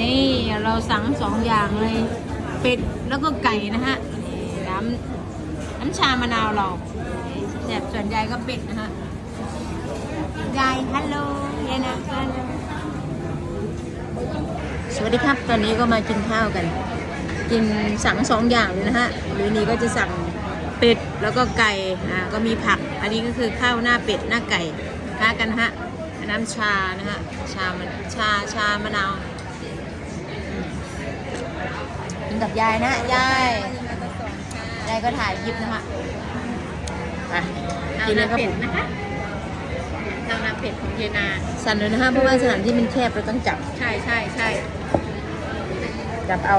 นี่เราสั่งสองอย่างเลย เป็ดแล้วก็ไก่นะฮะน้ำน้ำชามะนาวเราแบบส่วนใหญ่ก็เป็ดนะฮะยายฮัลโหลยายนะฮัลโหลสวัสดีครับ ตอนนี้ก็มากินข้าวกัน กินสั่งสองอย่างเลยนะฮะหรือนี้ก็จะสั่งเป็ดแล้วก็ไก่อ่าก็มีผัก อันนี้ก็คือข้าวหน้าเป็ดหน้าไก่ค้ากันนะฮะน้ำชานะฮะชามันชาชามะนาว กินกับยายนะยายยายก็ถ่ายคลิปนะฮะไปกินเลยครับผมนะคะเราน้ำเป็ดของเยนา สั่นเลยนะฮะเพราะว่าสถานที่มันแคบเราต้องจับ ใช่ใช่ใช่จับเอา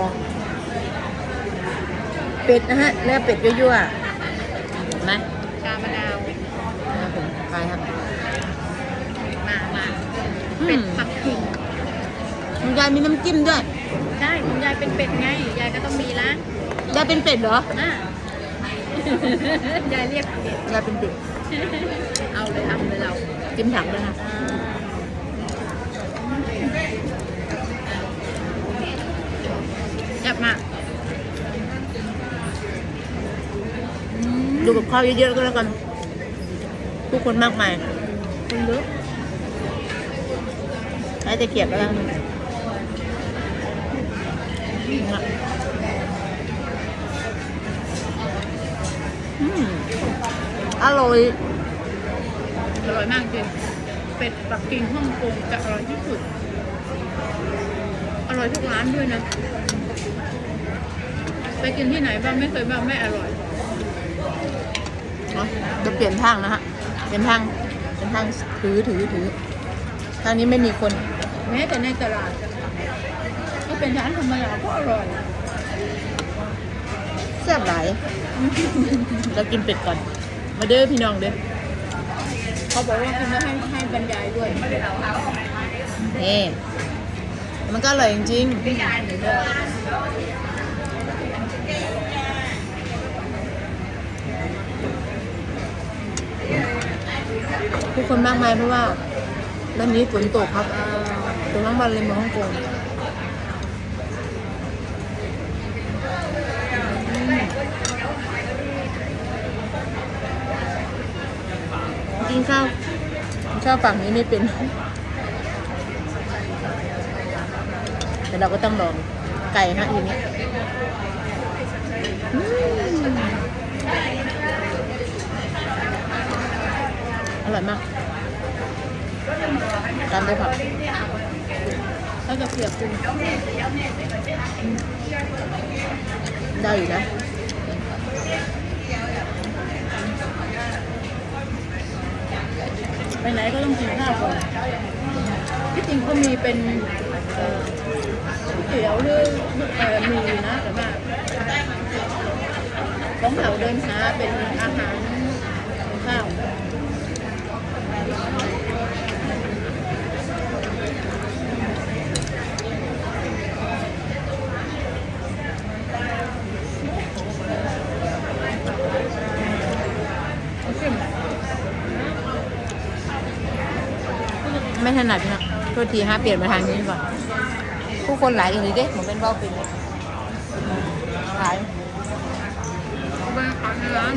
เป็ดนะฮะเนื้อเป็ดยั่วๆเห็นไหมชามะนาวนะครับผมไปครับ มามาอืมเป็ดปักกิ่งคุณยายมีน้ำจิ้มด้วย ใช่คุณยายเป็นเป็ดไง ยายก็ต้องมีละยายเป็นเป็ดเหรออะ ยายเรียกเป็ด ยายเป็นเป็ด เอาเลยทำเลยเราจิ้มถังด้วยนะจับมาดูกับข้าวเยอะๆก็แล้วกัน ผู้คนมากมายคุณลึกใช้ตะเกียบก็แล้ว อืมอร่อย อร่อยมากจริง เป็ดปักกิ่งฮ่องกงจะอร่อยที่สุด อร่อยทุกร้านด้วยนะ ไปกินที่ไหนบ้างไม่เคยบ้างไม่อร่อยเนาะจะเปลี่ยนทางนะฮะ เปลี่ยนทาง เป็นทางถือถือถือ ทางนี้ไม่มีคน แม้แต่ในตลาดก็ เป็นร้านธรรมดาก็อร่อยแซ่บหลายเรากินเป็ดก่อน มาเด้อพี่น้องเด้อเขาบอกว่ากินแล้วให้ให้บรรยายด้วยนี่มันก็อร่อยจริงๆผู้คนมากมายเพราะว่าวันนี้ฝนตกครับตกทั้งวันเลยมาฮ่องกง กินข้าวข้าวฝั่งนี้ไม่เป็น แต่เราก็ต้องลองไก่ฮะทีนี้อร่อยมากตามด้วยผักเขาจะเปียกคุณได้อยู่นะ ไปไหนก็ต้องกินข้าวก่อนที่จริงก็มีเป็นเอ่อก๋วยเตี๋ยวหรือเอ่อมีนะแต่ว่าของเขาเดินหาเป็นอาหารข้าว ไม่ถนัดนะโทษทีฮะเปลี่ยนมาทางนี้ก่อนผู้คนหลายอย่างนี้เด้เหมือนเป็นเบ้าเป็นเลยหลายเอาไปขายในร้าน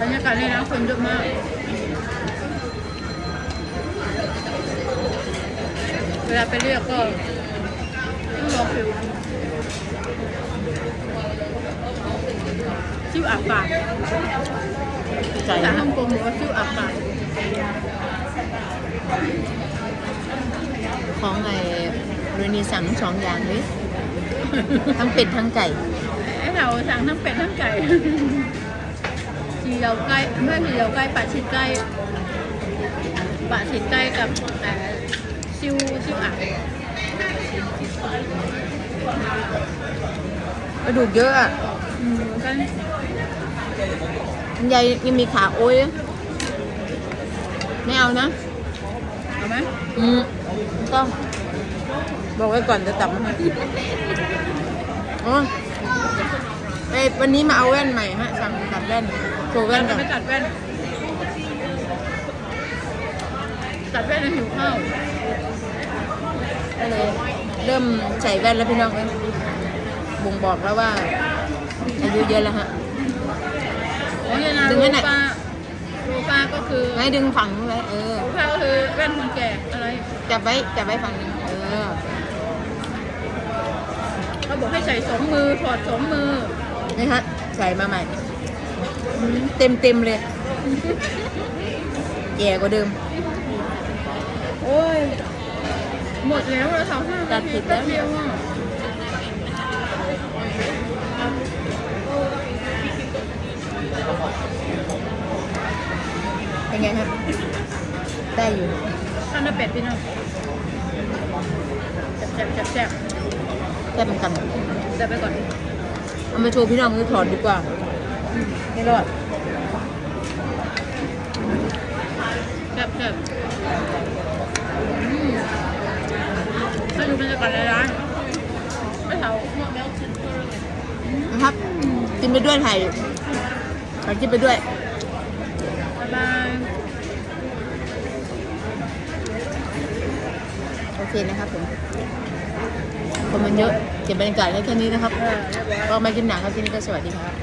บรรยากาศในร้านคนเยอะมากเวลาไปเรียกก็ต้องรอคิว ออับปากไก่แต่นะฮ่องกงบอกว่าชื่ออับปากของไอ้เรนีสั่งสองอย่างเลยทั้งเป็ดทั้งไก่ไอ้เราสั่งทั้งเป็ดทั้งไก่จีเยาไก่ไม่จีเยาไก่ปลาชิดไก่ปลาชิดไก่กับเอ่อซิวซิวอักกระดูกเยอะอะอืมกันคุณ ยายยังมีขาโอ้ยไม่เอานะ เอาไหมอืมไม่ต้องบอกไว้ก่อนจะจับมาให้อ๋อเอ้ยวันนี้มาเอาแว่นใหม่ฮะสั่งตัดแว่นโชว์แว่นเรากันไปตัดแว่น ตัดแว่นแล้วหิวข้าวก็เลยเริ่มใส่แว่นแล้วพี่น้องเอ้ยบ่งบอกแล้วว่าอายุเยอะแล้วฮะ โอ้ยนะดึงรูไว้หน่อยปลารูปลาก็คือให้ดึงฝั่งนู้นไว้เออรูปลาก็คือแว่นคนแก่อะไรจับไว้จับไว้ฝั่งหนึงเออ เขาบอกให้ใส่สองมือถอดสองมือนี่ฮะใส่มาใหม่อืมเต็มเต็มๆเลยแย่กว่าเดิม โอ้ยหมดแล้วเราสาวห้าตัดผิดแล้วป๊บเดียวอะ เป็น ไงครับได้อยู่อันนั้นเป็ดพี่น้องแซ่บแซ่บแซ่บแค่เป็นกันแซ่บไปก่อนเอามาโชว์พี่น้องคือถอดดีกว่าอืมไม่รอดแซ่บแซ่บอืมถ้าดูบรรยากาศในร้านไม่เท่านะครับกินไปด้วยถ่ายถ่ายกินไปด้วยบ๊ายบาย โอ เคนะครับผมคนมันเยอะเก็บบรรยากาศไว้แค่นี้นะครับเออเรียบร้อยก็มากินหนังครับที่นี่ก็สวัสดีครับ